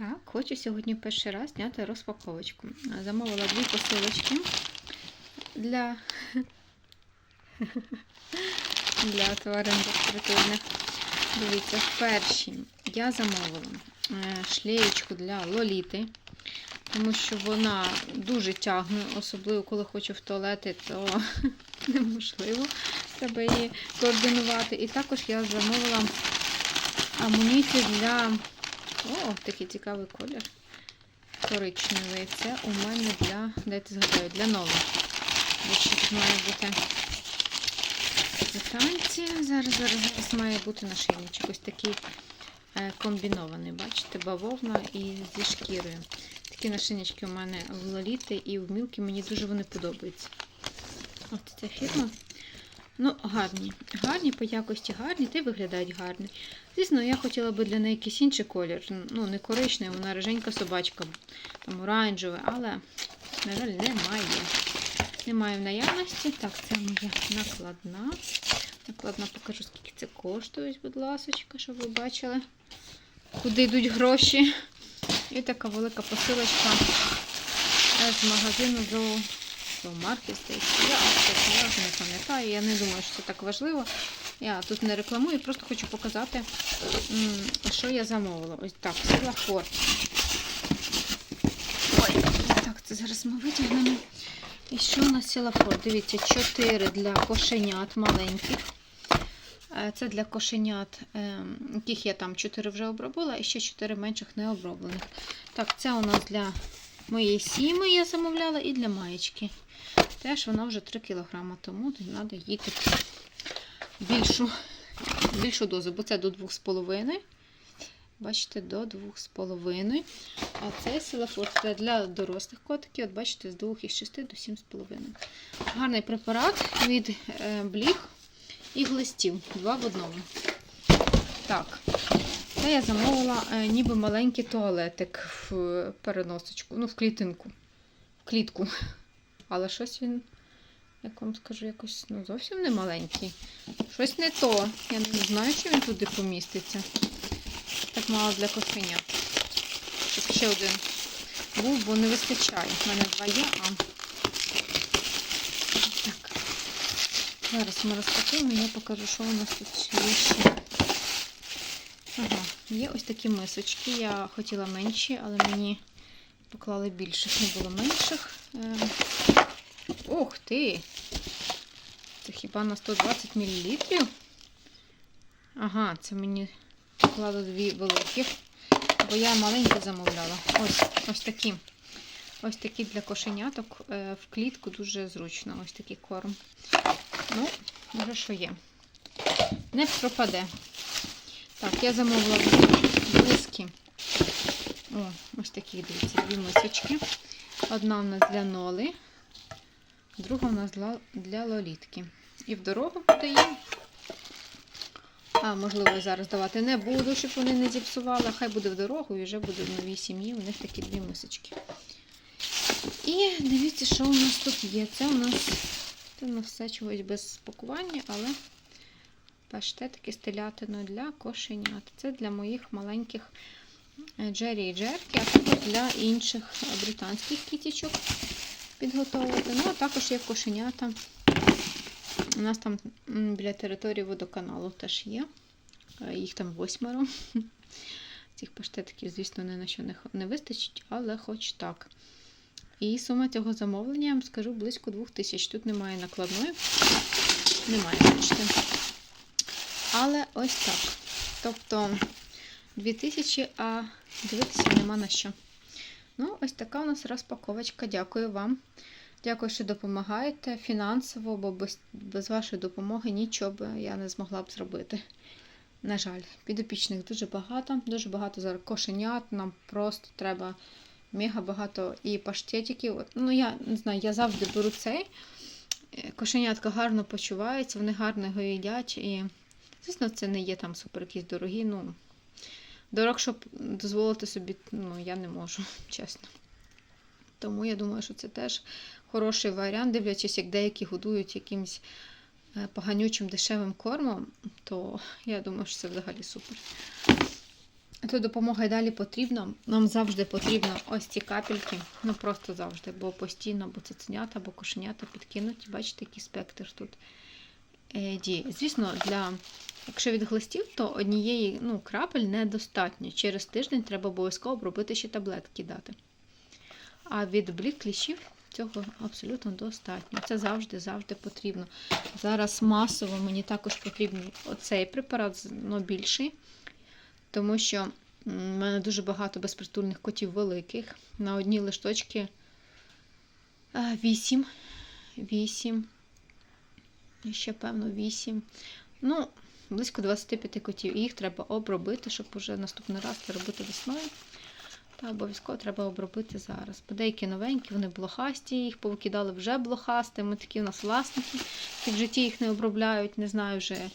Так, хочу сьогодні перший раз зняти розпаковочку. Замовила дві посилочки для, для тварин безпритульних. Дивіться, в я замовила е, шлеєчку для лоліти, тому що вона дуже тягне, особливо коли хочу в туалети, то неможливо треба її координувати. І також я замовила амуніцію для о, такий цікавий колір. Коричневий. Це у мене для, дайте згадаю, для нових. Тут має бути танці. Зараз, зараз, зараз має бути нашийничок. Ось такий е, комбінований, бачите, бавовна і зі шкірою. Такі нашийнички у мене в Лоліти і в Мілки. Мені дуже вони подобаються. Ось ця фірма. Ну, гарні. Гарні по якості гарні, та й виглядають гарні. Звісно, я хотіла би для неї якийсь інший колір. Ну, не коричневий, вона риженька собачка, там оранжевий, але, на жаль, немає. Немає в наявності. Так, це моя накладна. Накладна покажу, скільки це коштує, будь ласка, щоб ви бачили, куди йдуть гроші. І така велика посилочка з магазину до Зоомаркет здається. Я, вже не пам'ятаю, я не думаю, що це так важливо. Я тут не рекламую, просто хочу показати, що я замовила. Ось так, силафор. Ой, так, це зараз ми витягнемо. І що у нас силафор? Дивіться, 4 для кошенят маленьких. Е, Це для кошенят, ем, яких я там 4 вже обробила, і ще 4 менших необроблених. Так, це у нас для моєї сіми я замовляла і для маєчки. Теж вона вже 3 кг, тому треба їти більшу більшу дозу, бо це до 2,5. Бачите, до 2,5. А це силафор це для дорослих котиків. От бачите, з 2,6 до 7,5. Гарний препарат від е, бліг і глистів. Два в одному. Так, це я замовила е, ніби маленький туалетик в переносочку, ну, в клітинку, в клітку. Але щось він, як вам скажу, якось ну, зовсім не маленький. Щось не то. Я не знаю, чи він туди поміститься. Так мало для кошеня. Щоб ще один був, бо не вистачає. У мене два є, а. Так. Зараз ми розпакуємо, я покажу, що у нас тут ще. Ага, є ось такі мисочки. Я хотіла менші, але мені поклали більших, не було менших. Ем, Ух ти! Це хіба на 120 мл? Ага, це мені поклали дві великих, бо я маленькі замовляла. Ось ось такі. Ось такі для кошеняток е, в клітку дуже зручно. Ось такий корм. Ну, може, що є. Не пропаде. Так, я замовила близькі. О, ось такі, дивіться, дві мисочки. Одна у нас для ноли, друга у нас для, для лолітки. І в дорогу подаємо. А, можливо, зараз давати не буду, щоб вони не зіпсували. Хай буде в дорогу і вже буде в новій сім'ї. У них такі дві мисочки. І дивіться, що у нас тут є. Це у нас це у нас все чогось без спакування, але паштетики з телятиною для кошенят. Це для моїх маленьких е, Джері і Джерки, а також для інших британських кітічок підготовувати. Ну, а також є кошенята. У нас там біля території водоканалу теж є. Е, Їх там восьмеро. Цих паштетиків, звісно, ні на що не вистачить, але хоч так. І сума цього замовлення, я вам скажу, близько 2000. Тут немає накладної. Немає, бачите. Але ось так. Тобто 2000, а дивитися нема на що. Ну, ось така у нас розпаковочка. Дякую вам. Дякую, що допомагаєте фінансово, бо без, без вашої допомоги нічого б я не змогла б зробити. На жаль, підопічних дуже багато, дуже багато зараз кошенят. Нам просто треба мега багато і паштетиків. Ну, я не знаю, я завжди беру цей. Кошенятка гарно почуваються, вони гарно його їдять. І, звісно, це не є там супер якісь дорогі. Ну, дорог, щоб дозволити собі, ну, я не можу, чесно. Тому я думаю, що це теж хороший варіант, дивлячись, як деякі годують якимось поганючим дешевим кормом, то я думаю, що це взагалі супер. то допомога й далі потрібна. Нам завжди потрібно ось ці капельки. Ну просто завжди, бо постійно або цуценята, або кошенята підкинуть. Бачите, який спектр тут е. Звісно, для якщо від глистів, то однієї ну, крапель недостатньо. Через тиждень треба обов'язково обробити ще таблетки дати. А від блік кліщів цього абсолютно достатньо. Це завжди, завжди потрібно. Зараз масово мені також потрібен оцей препарат, ну, більший, тому що в мене дуже багато безпритульних котів великих. На одній лишточці 8. 8. Ще, певно, 8. Ну, близько 25 котів. І їх треба обробити, щоб уже наступний раз це робити весною. Та обов'язково треба обробити зараз. Бо деякі новенькі, вони блохасті, їх повикидали вже блохастими. Такі у нас власники. І в житті їх не обробляють, не знаю вже,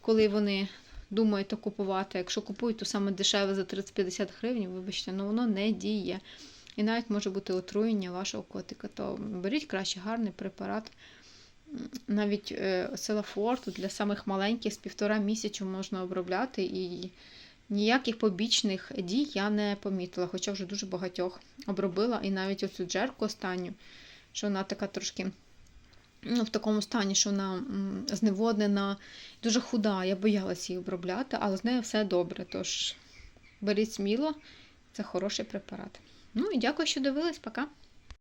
коли вони думають то купувати. Якщо купують, то саме дешеве за 30-50 гривень, вибачте, ну воно не діє. І навіть може бути отруєння вашого котика. То беріть краще гарний препарат. Навіть е, селафорту для самих маленьких з півтора місяця можна обробляти і ніяких побічних дій я не помітила, хоча вже дуже багатьох обробила. І навіть оцю джерку останню, що вона така трошки ну, в такому стані, що вона зневоднена, дуже худа. Я боялася її обробляти, але з нею все добре. Тож беріть сміло, це хороший препарат. Ну і дякую, що дивились. Пока.